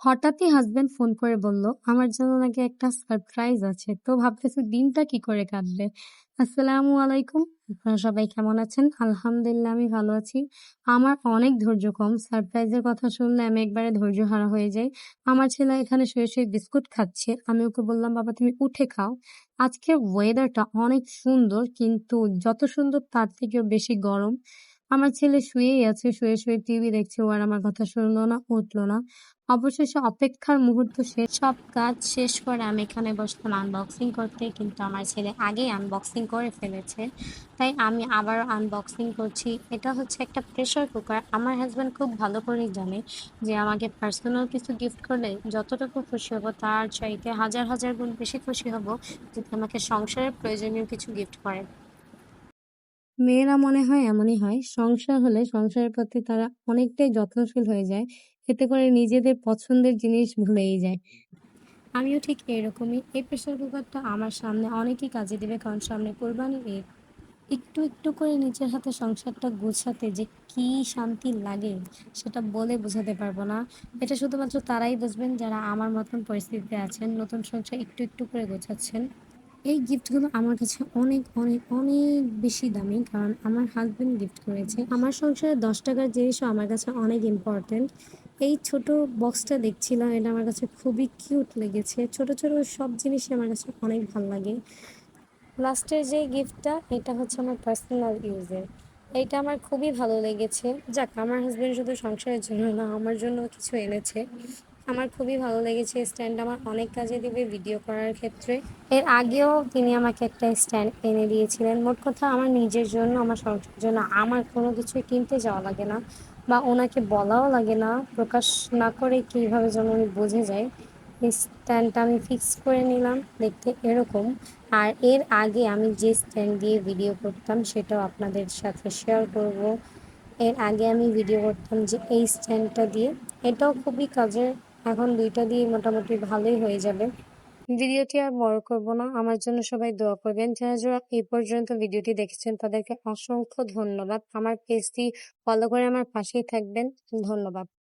হঠাৎই husband phone করে বলল, আমার জন্য নাকি একটা সারপ্রাইজ আছে। তো ভাবতেছি দিনটা কি করে কাটবে। আসসালামু আলাইকুম। আপনারা সবাই কেমন আছেন? আলহামদুলিল্লাহ আমি ভালো আছি। আমার অনেক ধৈর্য কম। সারপ্রাইজের কথা শুনলে আমি একবারে ধৈর্যহারা হয়ে যাই। আমার ছেলে এখানে শুয়ে, শুয়ে বিস্কুট খাচ্ছে। আমি ওকে বললাম, বাবা তুমি উঠে খাও। আজকের ওয়েদারটা অনেক সুন্দর কিন্তু যত সুন্দর তার থেকেও বেশি গরম। আমার ছেলে শুয়েই আছে, শুয়ে, শুয়ে টিভি দেখছে। ও আর আমার কথা শুনলো না, উঠল না। অবশেষে অপেক্ষার মুহূর্ত শেষ। সব কাজ শেষ করে আমি এখানে বসলাম আনবক্সিং করতে কিন্তু আমার ছেলে আগেই আনবক্সিং করে ফেলেছে। তাই আমি আবারও আনবক্সিং করছি। এটা হচ্ছে একটা প্রেশার কুকার। আমার হাজব্যান্ড খুব ভালো করেই জানে যে আমাকে পার্সোনাল কিছু গিফট করলে যতটুকু খুশি হব তার চাইতে হাজার, হাজার গুণ বেশি খুশি হব যদি আমাকে সংসারের প্রয়োজনীয় কিছু গিফট করে। মেয়েরা মনে হয় এমনই হয়। সংসার হলে সংসারের প্রতি তারা অনেকটাই যত্নশীল হয়ে যায়। এতে করে নিজেদের পছন্দের জিনিস ভুলেই যায়। আমিও ঠিক এরকমই। এই প্রেশার কুকারটা আমার সামনে অনেকই কাজে দেবে কারণ সামনে কোরবানির ঈদ। একটু, একটু করে নিজের হাতে সংসারটা গোছাতে যে কী শান্তি লাগে সেটা বলে বোঝাতে পারব না। এটা শুধুমাত্র তারাই বুঝবেন যারা আমার মতন পরিস্থিতিতে আছেন, নতুন সংসার একটু, একটু করে গোছাচ্ছেন। এই গিফটগুলো আমার কাছে অনেক, অনেক, অনেক বেশি দামি কারণ আমার হাজব্যান্ড গিফট করেছে। আমার সংসারে দশ টাকার জিনিসও আমার কাছে অনেক ইম্পর্টেন্ট। এই ছোট বক্সটা দেখছিলাম এটা আমার কাছে খুবই কিউট লেগেছে। ছোট, ছোট সব জিনিসই আমার কাছে অনেক ভালো লাগে। লাস্টের যে গিফটটা এটা হচ্ছে আমার পার্সোনাল ইউজের। এইটা আমার খুবই ভালো লেগেছে। যাক আমার হাজব্যান্ড শুধু সংসারের জন্য না আমার জন্য কিছু এনেছে। আমার খুবই ভালো লেগেছে স্ট্যান্ড আমার অনেক কাজে দেবে ভিডিও করার ক্ষেত্রে। এর আগেও তিনি আমাকে একটা স্ট্যান্ড এনে দিয়েছিলেন। মোট কথা আমার নিজের জন্য, আমার সংসারের জন্য আমার কোনো কিছুই কিনতে যাওয়া লাগে না বা ওনাকে বলাও লাগে না প্রকাশ না করে কীভাবে যেন উনি বুঝে যায়। এই স্ট্যান্ডটা আমি ফিক্স করে নিলাম, দেখতে এরকম। আর এর আগে আমি যে স্ট্যান্ড দিয়ে ভিডিও করতাম, সেটাও আপনাদের সাথে শেয়ার করব। এর আগে আমি ভিডিও করতাম যে এই স্ট্যান্ডটা দিয়ে। এটাও খুবই কাজের। এখন দুইটা দিয়ে মোটামুটি ভালোই হয়ে যাবে। ভিডিওটি আর বড় করব না। আমার জন্য সবাই দোয়া করবেন। যারা, যারা এই পর্যন্ত ভিডিওটি দেখেছেন তাদেরকে অসংখ্য ধন্যবাদ। আমার পেজটি ফলো করে আমার পাশেই থাকবেন। ধন্যবাদ।